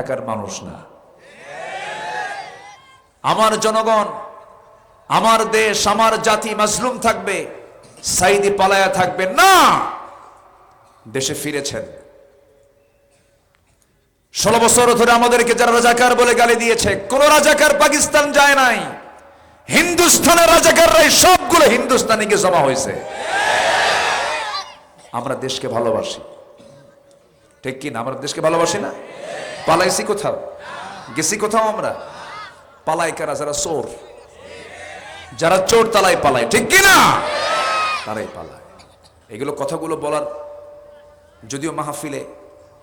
এলাকার মানুষ না। আমার জনগণ, আমার দেশ, আমার জাতি মাজলুম থাকবে, সাইদি পালায়া থাকবে না। দেশে ফিরেছেন। ষোলো বছর ধরে আমাদেরকে যারা রাজাকার বলে গালি দিয়েছে, কোন রাজাকার পাকিস্তান যায় নাই। হিন্দুস্তানের রাজাকাররাই সবগুলো হিন্দুস্তানিকে জমা হয়েছে। আমরা দেশকে ভালোবাসি। ঠিক কি না? আমরা দেশকে ভালোবাসি না? পালাইছি কোথাও? গেছি কোথাও আমরা? পালাই কারা? যারা চোর। যারা চোর তালাই পালায় ঠিক কি না তারাই পালায়। এগুলো কথাগুলো বলার যদিও মাহফিলে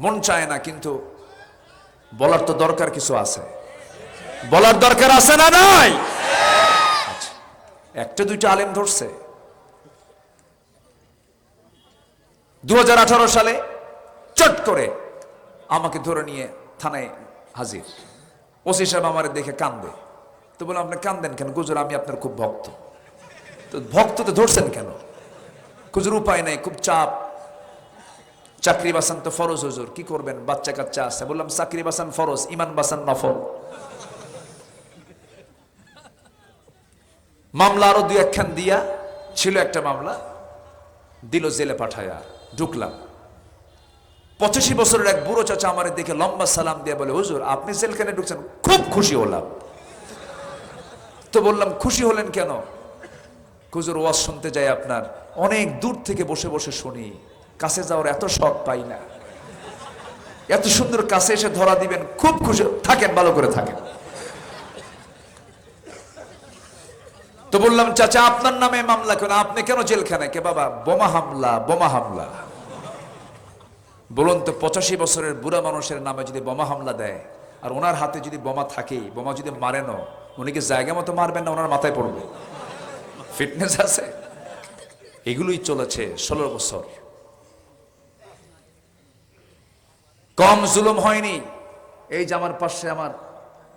মন চায় না কিন্তু বলার তো দরকার কিছু আছে। বলার দরকার আছে না নাই? আচ্ছা, একটা দুইটা আলেম ধরছে। দু হাজার আঠারো সালে চট করে আমাকে ধরে নিয়ে থানায় হাজির। ওসি সাহেব আমার দেখে কান্দে। তো বলে, আপনি কান্দেন কেন? গুজর আমি আপনার খুব ভক্ত। তো ভক্ত তো ধরছেন কেন? খুজুর, উপায় নাই, খুব চাপ। চাকরি বাসান তো ফরজ, হুজুর। কি করবেন? বাচ্চা কাচ্চা আছে। বললাম, চাকরি বাসান ফরজ, ইমান বাসান নফল। মামলা আরও দুই একখান দিয়া, ছিল একটা মামলা, দিল জেলে পাঠায়া, ঢুকলাম। পঁচাশি বছরের এক বুড়ো চাচা আমার দেখে লম্বা সালাম দিয়ে বলে, হুজুর, আপনি জেলখানে ঢুকছেন, খুব খুশি হলাম। তো বললাম, খুশি হলেন কেন? হুজুর, ওয়াজ শুনতে যাই আপনার, অনেক দূর থেকে বসে বসে শুনি, কাছে যাওয়ার এত শখ পাই না। এত সুন্দর কাছে এসে ধরা দিবেন, খুব খুশি, থাকেন, ভালো করে থাকেন। তো বললাম, চাচা, আপনার নামে মামলা কেন? আপনি কেন জেলখানে কে, বাবা, বোমা হামলা বোমা হামলা। বলুন তো, পঁচাশি বছরের বুড়া মানুষের নামে যদি বোমা হামলা দেয়, আর ওনার হাতে যদি বোমা থাকে, বোমা যদি মারেনও উনি কি জায়গা মতো মারবেন না ওনার মাথায় পড়বে? ফিটনেস আছে? এগুলোই চলেছে ষোলো বছর। কম জুলুম হয়নি। এই যে আমার পাশে আমার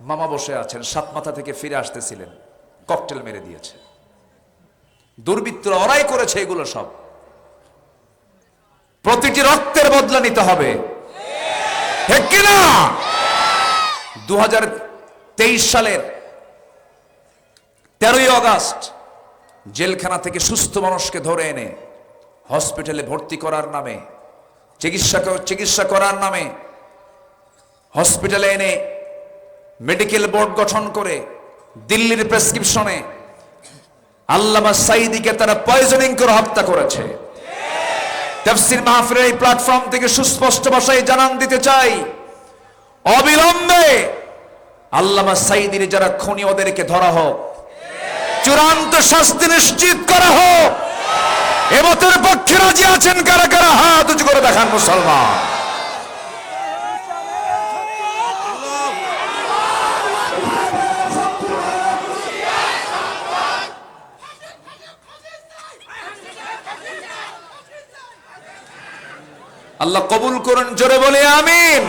মামা বসে আছেন, সাত মাথা থেকে ফিরে আসতেছিলেন, ককটেল মেরে দিয়েছে। দুর্বৃত্তরা ওরাই করেছে এগুলো সব। প্রতিটি রক্তের বদলা নিতে হবে। ঠিক কিনা? দু সালের তেরোই আগস্ট জেলখানা থেকে সুস্থ মানুষকে ধরে এনে হসপিটালে ভর্তি করার নামে, চিকিৎসা চিকিৎসা করার নামে হসপিটালে এনে মেডিকেল বোর্ড গঠন করে দিল্লির প্রেসক্রিপশনে আল্লামা সাইদিকে তারা পয়জনিং করে হত্যা করেছে। তাফসির মাহফিলের এই প্ল্যাটফর্ম থেকে সুস্পষ্ট ভাষায় জানান দিতে চাই। অবিলম্বে আল্লামা সাইদির যারা খুনি, ওদেরকে ধরা হোক। চূড়ান্ত শাস্তি নিশ্চিত করা হোক। এবতের পক্ষে রাজি আছেন কারা কারা? হাত উঁচু করে দেখান মুসলমান। আল্লাহ কবুল করুন, জোরে বলে আমিন।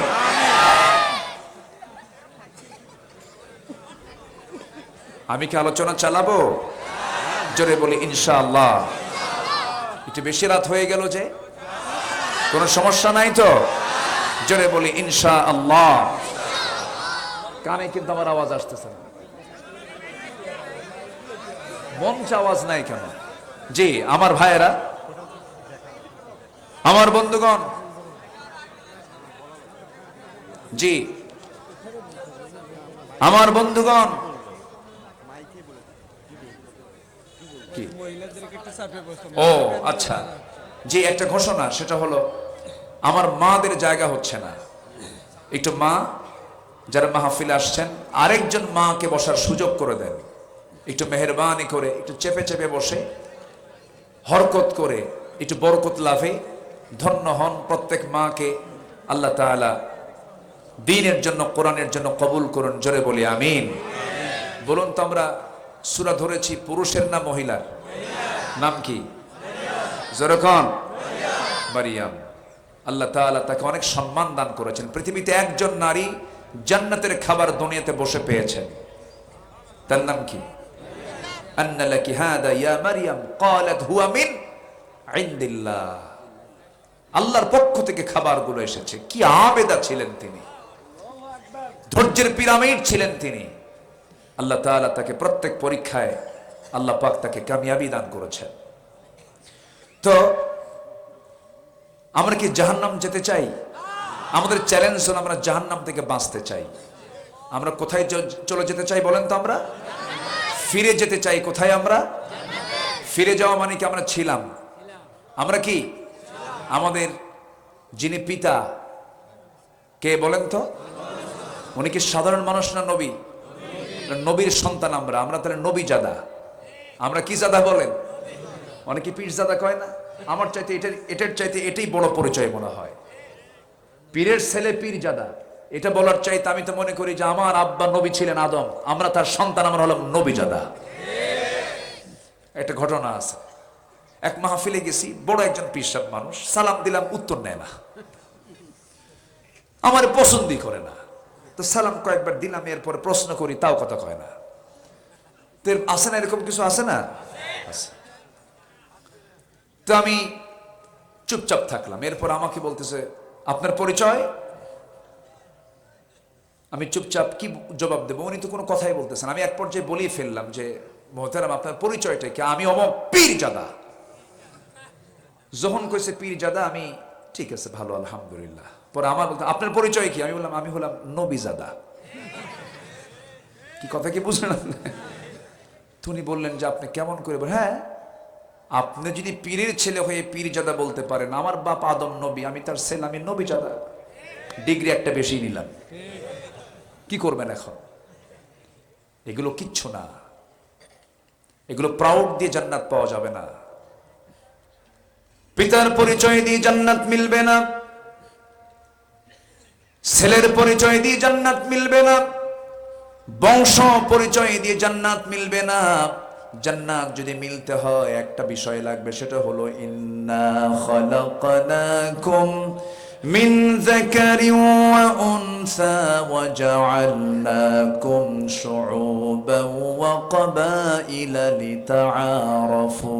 আমি কি আলোচনা চালাবো? জোরে বলি, ইনশাআল্লাহ। একটু বেশি রাত হয়ে গেল যে? কোনো সমস্যা নাই তো? জোরে বলি ইনশা আল্লাহ কানে কিন্তু আমার আওয়াজ আসতেছে না। আওয়াজ নাই কেন? জি, আমার ভাইয়েরা, আমার বন্ধুগণ জি। আমার বন্ধুগণ। ও আচ্ছা। যে একটা ঘোষণা, সেটা হলো, আমার মাদের জায়গা হচ্ছে না। একটু মা, যারা মাহফিলে আসছেন, আরেকজন মাকে বসার সুযোগ করে দেন। একটু মেহরবানি করে, একটু চেপে চেপে বসে, হরকত করে, একটু বরকত লাভে ধন্য হন প্রত্যেক মাকে। আল্লাহ তাআলা দিনের জন্য, কোরআনের জন্য কবুল করুন, জোরে বলি, আমিন। বলুন তো আমরা সুরা ধরেছি, পুরুষের না মহিলার? নাম কি? মারিয়াম। আল্লাহ তাকে অনেক সম্মান দান করেছেন। পৃথিবীতে একজন নারী জান্নাতের খাবার দুনিয়াতে বসে পেয়েছেন। তার নাম কি? মারিয়াম আল্লাহর পক্ষ থেকে খাবারগুলো এসেছে। কি আবেদা ছিলেন তিনি। ধৈর্যের পিরামিড ছিলেন তিনি। আল্লাহ তাআলা তাকে প্রত্যেক পরীক্ষায় আল্লাহ পাক তাকে কামিয়াবি দান করেছেন। তো আমরা কি জাহান্নাম যেতে চাই? আমাদের চ্যালেঞ্জ হলো আমরা জাহান্নাম থেকে বাঁচতে চাই। আমরা কোথায় চলে যেতে চাই বলেন তো আমরা? ফিরে যেতে চাই কোথায় আমরা? ফিরে যাওয়া মানে কি আমরা ছিলাম? আমরা কি? আমাদের যিনি পিতা, কে বলেন তো? উনি কি সাধারণ মানুষ না নবী? নবীর সন্তান আমরা আমরা তাহলে নবী জাদা আমরা কি জাদা বলেন? অনেকে পীর জাদা কয় না? আমার চাইতে এটার এটার চাইতে এটাই বড় পরিচয় মনে হয়। পীরের ছেলে পীর জাদা এটা বলার চাইতে আমি তো মনে করি যে আমার আব্বা নবী ছিলেন আদম। আমরা তার সন্তান, আমরা হলাম নবী জাদা একটা ঘটনা আছে। এক মাহফিলে গেছি, বড় একজন পিসাব মানুষ, সালাম দিলাম, উত্তর নেয় না। আমার পছন্দই করে না। তো সালাম কয়েকবার দিলাম, এরপরে প্রশ্ন করি, তাও কথা কয় না। তো আছে না এরকম কিছু? আছে না? তো আমি চুপচাপ থাকলাম। এরপর আমাকে বলতেছে, আপনার পরিচয়? আমি চুপচাপ কি জবাব দেবো? উনি তো কোনো কথাই বলতেছেন আমি এক পর্যায়ে বলিয়ে ফেললাম যে, মোহতারাম, আপনার পরিচয়টা কি? আমি অমক পীর জাদা যখন কইছে পীর জাদা আমি, ঠিক আছে, ভালো, আলহামদুলিল্লাহ। পরে আমার বলতে, আপনার পরিচয় কি? আমি বললাম, আমি হলাম নবী জাদা কি কথা কি বুঝলেন? আপনি? তো উনি বললেন যে, আপনি কেমন করে হ্যাঁ আপনি যদি পীরের ছেলে হয়ে পীর জাদা বলতে পারেন, আমার বাপ আদম নবী, আমি তার ছেলে, আমি নবী জাদা ডিগ্রি একটা বেশি নিলাম। কি করবেন এখন? এগুলো কিচ্ছু না। এগুলো প্রাউড দিয়ে জান্নাত পাওয়া যাবে না। পিতার পরিচয় দিয়ে জান্নাত মিলবে না। ছেলের পরিচয় দিয়ে জান্নাত মিলবে না, বংশ পরিচয় দিয়ে জান্নাত মিলবে না। জান্নাত যদি মিলতে হয়, একটা বিষয় লাগবে, সেটা হলো, ইন্না খালাকনাকুম মিন যাকারিন ওয়া উনসা ওয়া জাআলনাকুম শুউবান ওয়া ক্বাবাইলা লিতাআরাফু।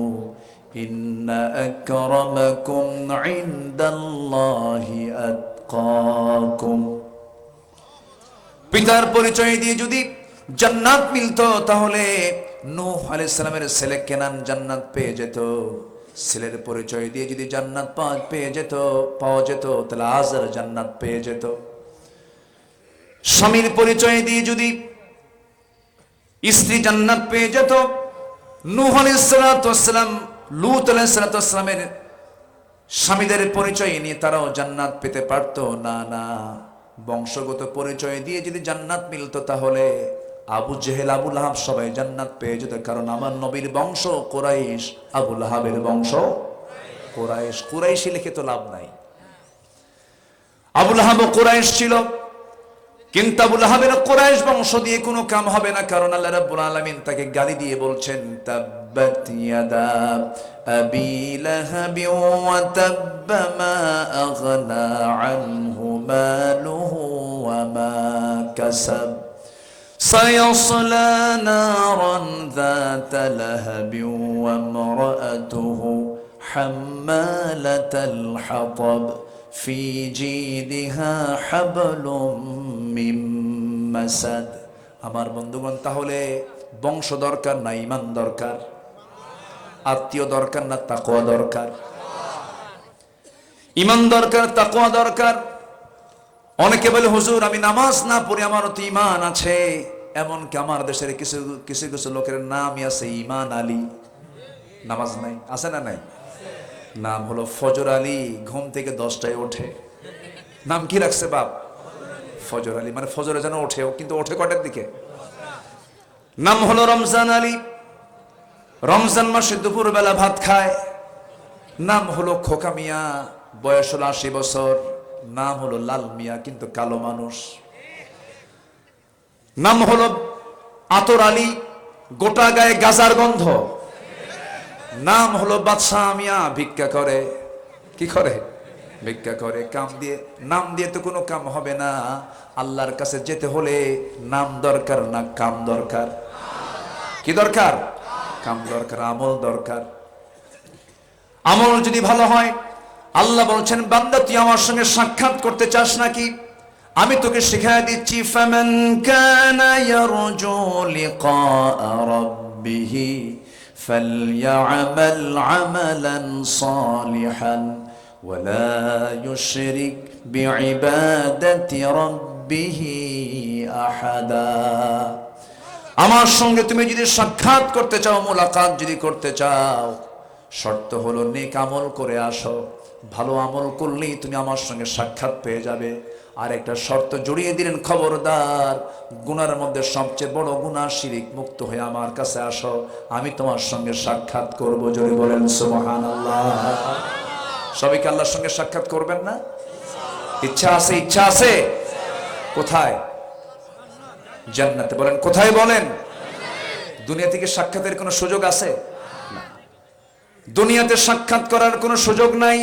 ইন্না আকরামাকুম ইনদাল্লাহি আতকাকুম পিতার পরিচয় দিয়ে যদি জান্নাত মিলতো, তাহলে নূহ আলাইহিস সালামের ছেলে কেনান জান্নাত পেয়ে যেত। ছেলের পরিচয় দিয়ে যদি জান্নাত পাওয়া পেয়ে যেত, পাওয়া যেত, তাহলে আজার জান্নাত পেয়ে যেত। স্বামীর পরিচয় দিয়ে যদি স্ত্রী জান্নাত পেয়ে যেত, নূহ আলাইহিস সালাম লূত আলাইহিস সালামের স্বামীদের পরিচয় নিয়ে তারাও জান্নাত পেতে পারত। না না, বংশগত পরিচয় দিয়ে যদি জান্নাত মিলত তাহলে আবু জেহেল আবুল আহাব সবাই জান্নাত পেয়ে যেত। কারণ আমার নবীর বংশ কোরাইশ আবুল আহাবের বংশ কোরাইশ। কোরাইশি লিখে তো লাভ নাই। আবুল আহাব কোরাইশ ছিল। কিন্তু আবুল আহাবের কোরাইশ বংশ দিয়ে কোনো কাম হবে না কারণ আল্লাহ রাব্বুল আলামিন তাকে গালি দিয়ে বলছেন তাব্বাত ইয়াদা আবি লাহাবি ওয়া তাব্বা মা আগনা আনহু মালুহু ওয়া মা কাসাব سيصلى نارا ذات لهب وامرأته حمالة الحطب في جيدها حبل من مسد আমার বন্ধুগণ তাহলে বংশ দরকার না ইমান দরকার আত্মীয় দরকার না তাকোয়া দরকার ইমান দরকার তাকোয়া দরকার অনেকে বলে হুজুর আমি নামাজ না পড়ে আমার তো ইমান আছে এমনকি আমার দেশের কিছু কিছু কিছু লোকের নামই আছে ইমান আলী নামাজ নাই আছে না নাই নাম হলো ফজর আলী, ঘুম থেকে দশটায় ওঠে। নাম কি রাখছে বাপ? ফজর আলী মানে ফজরে যেন ওঠে কিন্তু ওঠে কটার দিকে? নাম হলো রমজান আলী। রমজান মাসে দুপুর বেলা ভাত খায়। নাম হলো খোকা মিয়া, বয়স হলো আশি বছর। নাম হলো লাল মিয়া, কিন্তু কালো মানুষ। নাম হলো আতর আলী, গোটা গায়ে গাজার গন্ধ। নাম হলো বাদশাহ মিয়া, ভিক্ষা করে। কি করে? ভিক্ষা করে, কাম দিয়ে, নাম দিয়ে তো কোনো কাম হবে না। আল্লাহর কাছে যেতে হলে নাম দরকার না কাম দরকার? কি দরকার? কাম দরকার, আমল দরকার। আমল যদি ভালো হয়, আল্লাহ বলছেন, বান্দা, তুই আমার সঙ্গে সাক্ষাৎ করতে চাস নাকি? আমি তোকে শিখাই দিচ্ছি, ফামান কানা ইয়ারজু লিকা রাব্বিহ ফালইআমাল আমালান সালিহান ولا يشرك بعبادة ربه أحدا আমার সঙ্গে তুমি যদি সাক্ষাৎ করতে চাও মোলাকাত যদি করতে চাও শর্ত হলো নেক আমল করে আসো ভালো আমল করলেই তুমি আমার সঙ্গে সাক্ষাৎ পেয়ে যাবে আর একটা শর্ত জড়িয়ে দিলেন খবরদার, গুনার মধ্যে সবচেয়ে বড় গুনাহ শিরিক মুক্ত হয়ে আমার কাছে আসো, আমি তোমার সঙ্গে সাক্ষাৎ করব জোরে বলেন সুবহানাল্লাহ। সবাইকে আল্লাহর সঙ্গে সাক্ষাৎ করবেন না? ইচ্ছা আছে ইচ্ছা আছে? কোথায়? জান্নাতে। বলেন, কোথায় বলেন? দুনিয়া থেকে সাক্ষাতের কোনো সুযোগ আছে? দুনিয়াতে সাক্ষাৎ করার কোনো সুযোগ নাই।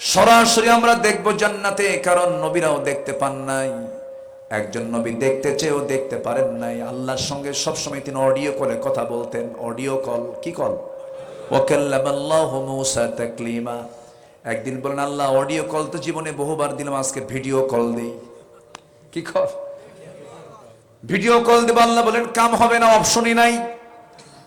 সরাসরি আমরা দেখব জান্নাতে, কারণ নবীরাও দেখতে পান নাই। একজন নবী দেখতে চেয়েও দেখতে পারেন নাই। আল্লাহর সঙ্গে সবসময় তিনি অডিও কলে কথা বলতেন। অডিও কল, কি কল? তাকলিমা। একদিন বলেন, আল্লাহ, অডিও কল তো জীবনে বহুবার দিলাম, আজকে ভিডিও কল দেই। কি কর ভিডিও কল দেব, আল্লাহ বলেন, কাম হবে না, অপশনই নাই।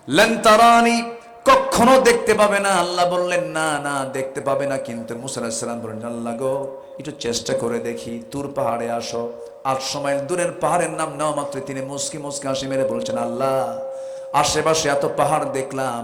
লেন তারানি কখনো দেখতে পাবে না। আল্লাহ বললেন, না না, দেখতে পাবে না। কিন্তু মুসাল্লাম বললেন, আল্লাহ গো, একটু চেষ্টা করে দেখি। তুর পাহাড়ে আসো। আটশো মাইল দূরের পাহাড়ের নাম নেওয়া মাত্র তিনি মুসকি মুসকি হাসি মেরে বলছেন, আল্লাহ, আশেপাশে এত পাহাড় দেখলাম।